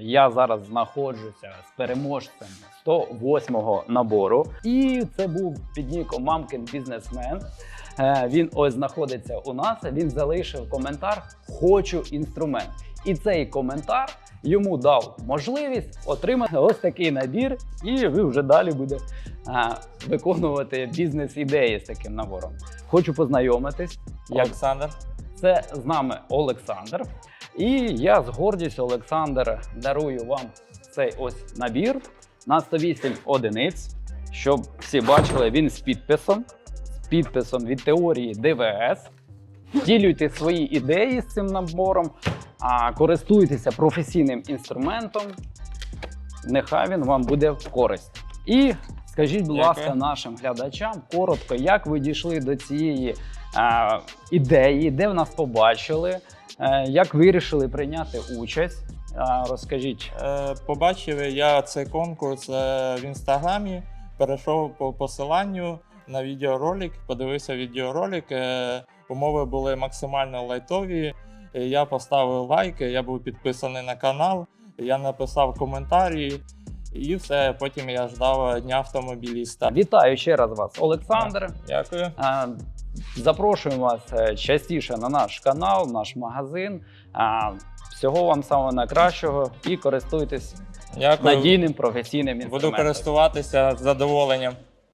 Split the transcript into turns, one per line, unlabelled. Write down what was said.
Я зараз знаходжуся з переможцем 108-го набору. І це був під ніком Мамкин бізнесмен. Е, Він ось знаходиться у нас. Він залишив коментар Хочу інструмент. І цей коментар йому дав можливість отримати ось такий набір, і ви вже далі будете е, виконувати бізнес-ідеї з таким набором. Хочу познайомитись. Як
Олександр.
це з нами Олександр. І я з гордістю, Олександр, дарую вам цей ось набір на 108 одиниць, щоб всі бачили, він з підписом, з підписом від теорії ДВС. Втілюйте свої ідеї з цим набором, а користуйтеся професійним інструментом. Нехай він вам буде в користь. І скажіть, будь
Дякую.
ласка, нашим глядачам коротко, як ви дійшли до цієї е, ідеї, де в нас побачили, як вирішили прийняти участь. Е, розкажіть.
Е, Побачив я цей конкурс е, в інстаграмі, перейшов по посиланню на відеоролик, подивився відеоролик. е, Умови були максимально лайтові. е, Я поставив лайк, я був підписаний на канал, я написав коментарі, і все. Потім я ждав дня автомобіліста.
Вітаю ще раз вас, Олександр.
Дякую.
Запрошуємо вас е, частіше на наш канал, наш магазин. Всього вам самого найкращого і користуйтесь
Дякую.
надійним професійним
Буду користуватися з задоволенням.